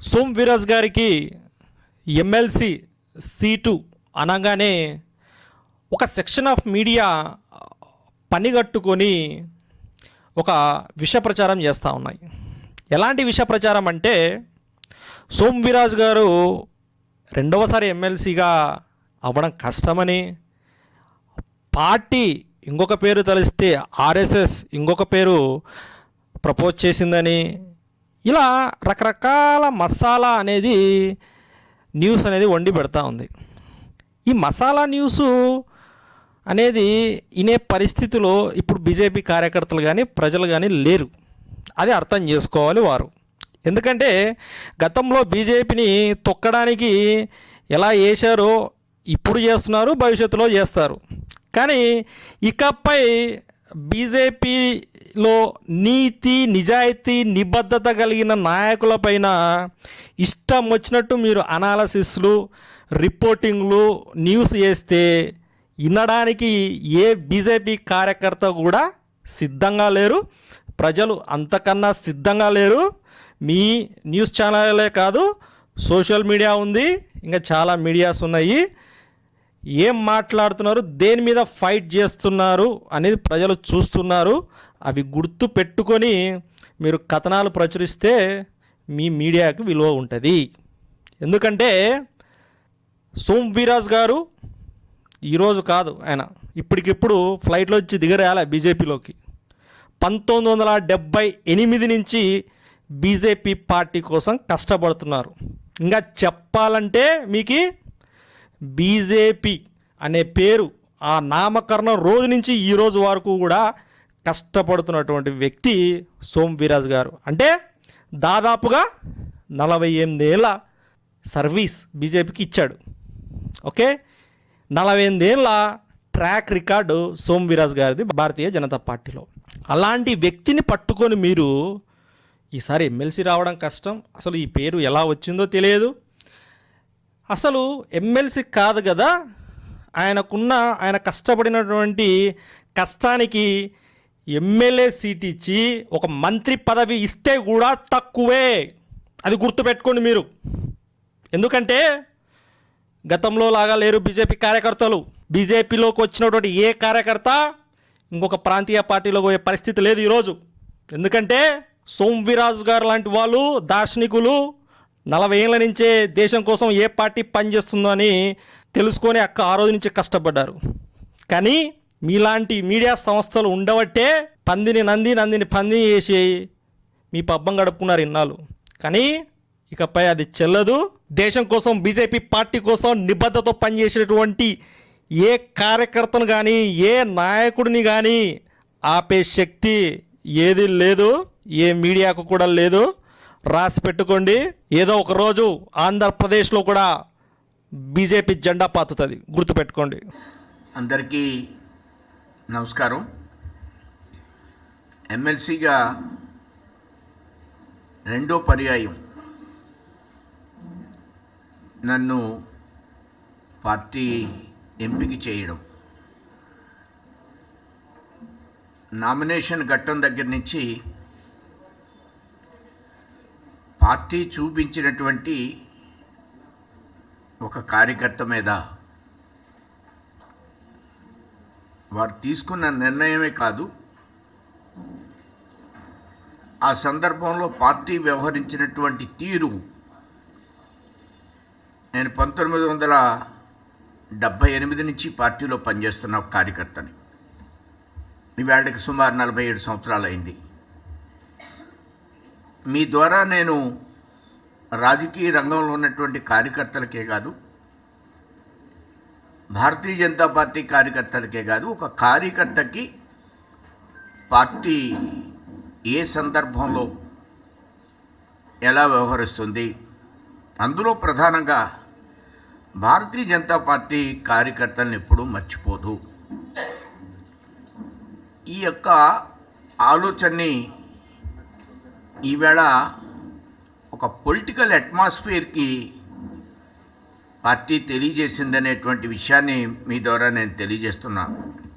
సోమ్ వీరాజ్ గారికి MLC seat అనగానే ఒక సెక్షన్ ఆఫ్ మీడియా పనిగట్టుకొని ఒక విష ప్రచారం చేస్తూ ఉన్నాయి. ఎలాంటి విష ప్రచారం అంటే సోమ్ వీరాజ్ గారు రెండవసారి ఎమ్మెల్సీగా అవ్వడం కష్టమని పార్టీ ఇంకొక పేరు తలిస్తే ఆర్ఎస్ఎస్ ఇంకొక పేరు ప్రపోజ్ చేసిందని ఇలా రకరకాల మసాలా అనేది న్యూస్ అనేది వండి పెడతా ఉంది. ఈ మసాలా న్యూస్ అనేది ఇనే పరిస్థితిలో ఇప్పుడు బీజేపీ కార్యకర్తలు కానీ ప్రజలు కానీ లేరు. అది అర్థం చేసుకోవాలి వారు. ఎందుకంటే గతంలో బీజేపీని తొక్కడానికి ఎలా చేశారో ఇప్పుడు చేస్తున్నారు భవిష్యత్తులో చేస్తారు. కానీ ఇకపై బీజేపీలో నీతి నిజాయితీ నిబద్ధత కలిగిన నాయకులపైన ఇష్టం వచ్చినట్టు మీరు అనాలసిస్లు రిపోర్టింగ్లు న్యూస్ చేస్తే వినడానికి ఏ బీజేపీ కార్యకర్త కూడా సిద్ధంగా లేరు. ప్రజలు అంతకన్నా సిద్ధంగా లేరు. మీ న్యూస్ ఛానలే కాదు సోషల్ మీడియా ఉంది. ఇంకా చాలా మీడియాస్ ఉన్నాయి. ఏం మాట్లాడుతున్నారు? దేని మీద ఫైట్ చేస్తున్నారు? అనేది ప్రజలు చూస్తున్నారు. అవి గుర్తు పెట్టుకొని మీరు కథనాలు ప్రచురిస్తే మీ మీడియాకి విలువ ఉంటుంది. ఎందుకంటే సోమ్ వీరాజ్ గారు ఈరోజు కాదు ఆయన. ఇప్పటికిప్పుడు ఫ్లైట్లో వచ్చి దిగరేయాలి బీజేపీలోకి. పంతొమ్మిది వందల డెబ్భై ఎనిమిది నుంచి బీజేపీ పార్టీ కోసం కష్టపడుతున్నారు. ఇంకా చెప్పాలంటే మీకు బీజేపీ అనే పేరు ఆ నామకరణం రోజు నుంచి ఈ రోజు వరకు కూడా కష్టపడుతున్నటువంటి వ్యక్తి సోమ్ వీరాజ్ గారు. అంటే దాదాపుగా నలభై ఎనిమిదేళ్ళ సర్వీస్ బీజేపీకి ఇచ్చాడు. ఓకే? నలభై ఎనిమిదేళ్ళ ట్రాక్ రికార్డు సోమ్ వీరాజ్ గారిది భారతీయ జనతా పార్టీలో. అలాంటి వ్యక్తిని పట్టుకొని మీరు ఈసారి ఎమ్మెల్సీ రావడం కష్టం. అసలు ఈ పేరు ఎలా వచ్చిందో తెలియదు. అసలు ఎమ్మెల్సీ కాదు కదా. ఆయనకున్న ఆయన కష్టపడినటువంటి కష్టానికి ఎమ్మెల్యే సీట్ ఇచ్చి ఒక మంత్రి పదవి ఇస్తే కూడా తక్కువే. అది గుర్తుపెట్టుకోండి మీరు. ఎందుకంటే గతంలో లాగా లేరు బీజేపీ కార్యకర్తలు. బీజేపీలోకి వచ్చినటువంటి ఏ కార్యకర్త ఇంకొక ప్రాంతీయ పార్టీలో పోయే పరిస్థితి లేదు ఈరోజు. ఎందుకంటే సోమవీరాజు గారు లాంటి వాళ్ళు దార్శనికులు నలభై ఏళ్ళ నుంచే దేశం కోసం ఏ పార్టీ పనిచేస్తుందో అని తెలుసుకొని అక్క ఆ రోజు నుంచి కష్టపడ్డారు. కానీ మీలాంటి మీడియా సంస్థలు ఉండబట్టే పందిని నంది నందిని పందిని చేసి మీ పబ్బం గడుపుకున్నారు ఇన్నాళ్ళు. కానీ ఇకపై అది చెల్లదు. దేశం కోసం బీజేపీ పార్టీ కోసం నిబద్ధతో పనిచేసేటువంటి ఏ కార్యకర్తను కానీ ఏ నాయకుడిని కానీ ఆపే శక్తి ఏది లేదు. ఏ మీడియాకు కూడా లేదు. రాసి పెట్టుకోండి. ఏదో ఒక రోజు ఆంధ్రప్రదేశ్లో కూడా బీజేపీ జెండా పాతుతుంది. గుర్తుపెట్టుకోండి. అందరికీ నమస్కారం. ఎమ్మెల్సీగా రెండో పర్యాయం. నన్ను పార్టీ ఎంపిక చేయడం. నామినేషన్ ఘట్టం దగ్గర నుంచి పార్టీ చూపించినటువంటి ఒక కార్యకర్త మీద వారు తీసుకున్న నిర్ణయమే కాదు ఆ సందర్భంలో పార్టీ వ్యవహరించినటువంటి తీరు నేను పంతొమ్మిది వందల డెబ్భై ఎనిమిది నుంచి పార్టీలో పనిచేస్తున్న ఒక కార్యకర్తని. ఇవాళకి సుమారు నలభై ఏడు సంవత్సరాలు అయింది మీ ద్వారా నేను రాజకీయ రంగంలో ఉన్నటువంటి కార్యకర్తలకే కాదు భారతీయ జనతా పార్టీ కార్యకర్తలకే కాదు ఒక కార్యకర్తకి పార్టీ ఏ సందర్భంలో ఎలా వ్యవహరిస్తుంది అందులో ప్రధానంగా భారతీయ జనతా పార్టీ కార్యకర్తలను ఎప్పుడూ మర్చిపోదు. ఈ యొక్క ఆలోచనని ఈవేళ ఒక పొలిటికల్ అట్మాస్ఫియర్కి పార్టీ తెలియజేసిందనేటువంటి విషయాన్ని మీ ద్వారా నేను తెలియజేస్తున్నాను.